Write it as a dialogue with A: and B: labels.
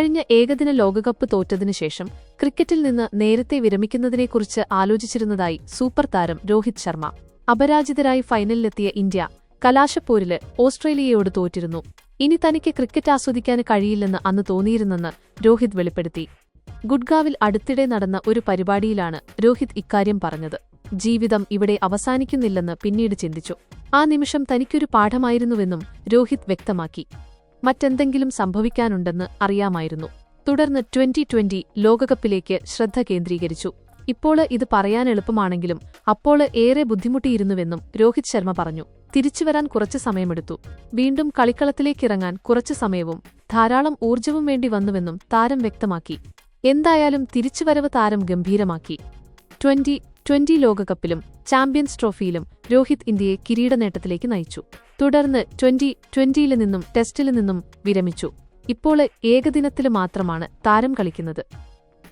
A: കഴിഞ്ഞ ഏകദിന ലോകകപ്പ് തോറ്റതിനു ശേഷം ക്രിക്കറ്റിൽ നിന്ന് നേരത്തെ വിരമിക്കുന്നതിനെക്കുറിച്ച് ആലോചിച്ചിരുന്നതായി സൂപ്പർ താരം രോഹിത് ശർമ്മ. അപരാജിതരായി ഫൈനലിലെത്തിയ ഇന്ത്യ കലാശപ്പോരിൽ ഓസ്ട്രേലിയയോട് തോറ്റിരുന്നു. ഇനി തനിക്ക് ക്രിക്കറ്റ് ആസ്വദിക്കാൻ കഴിയില്ലെന്ന് അന്ന് തോന്നിയിരുന്നെന്ന് രോഹിത് വെളിപ്പെടുത്തി. ഗുഡ്ഗാവിൽ അടുത്തിടെ നടന്ന ഒരു പരിപാടിയിലാണ് രോഹിത് ഇക്കാര്യം പറഞ്ഞത്. ജീവിതം ഇവിടെ അവസാനിക്കുന്നില്ലെന്ന് പിന്നീട് ചിന്തിച്ചു. ആ നിമിഷം തനിക്കൊരു പാഠമായിരുന്നുവെന്നും രോഹിത് വ്യക്തമാക്കി. മറ്റെന്തെങ്കിലും സംഭവിക്കാനുണ്ടെന്ന് അറിയാമായിരുന്നു. തുടർന്ന് ട്വന്റി ട്വന്റി ലോകകപ്പിലേക്ക് ശ്രദ്ധ കേന്ദ്രീകരിച്ചു. ഇപ്പോൾ ഇത് പറയാൻ എളുപ്പമാണെങ്കിലും അപ്പോൾ ഏറെ ബുദ്ധിമുട്ടിയിരുന്നുവെന്നും രോഹിത് ശർമ്മ പറഞ്ഞു. തിരിച്ചുവരാൻ കുറച്ച് സമയമെടുത്തു. വീണ്ടും കളിക്കളത്തിലേക്കിറങ്ങാൻ കുറച്ച് സമയവും ധാരാളം ഊർജവും വേണ്ടി വന്നുവെന്നും താരം വ്യക്തമാക്കി. എന്തായാലും തിരിച്ചുവരവ് താരം ഗംഭീരമാക്കി. ട്വന്റി ട്വന്റി ലോകകപ്പിലും ചാമ്പ്യൻസ് ട്രോഫിയിലും രോഹിത് ഇന്ത്യയെ കിരീടനേട്ടത്തിലേക്ക് നയിച്ചു. തുടർന്ന് ട്വന്റി ട്വന്റിയിൽ നിന്നും ടെസ്റ്റിൽ നിന്നും വിരമിച്ചു. ഇപ്പോൾ ഏകദിനത്തിൽ മാത്രമാണ് താരം കളിക്കുന്നത്.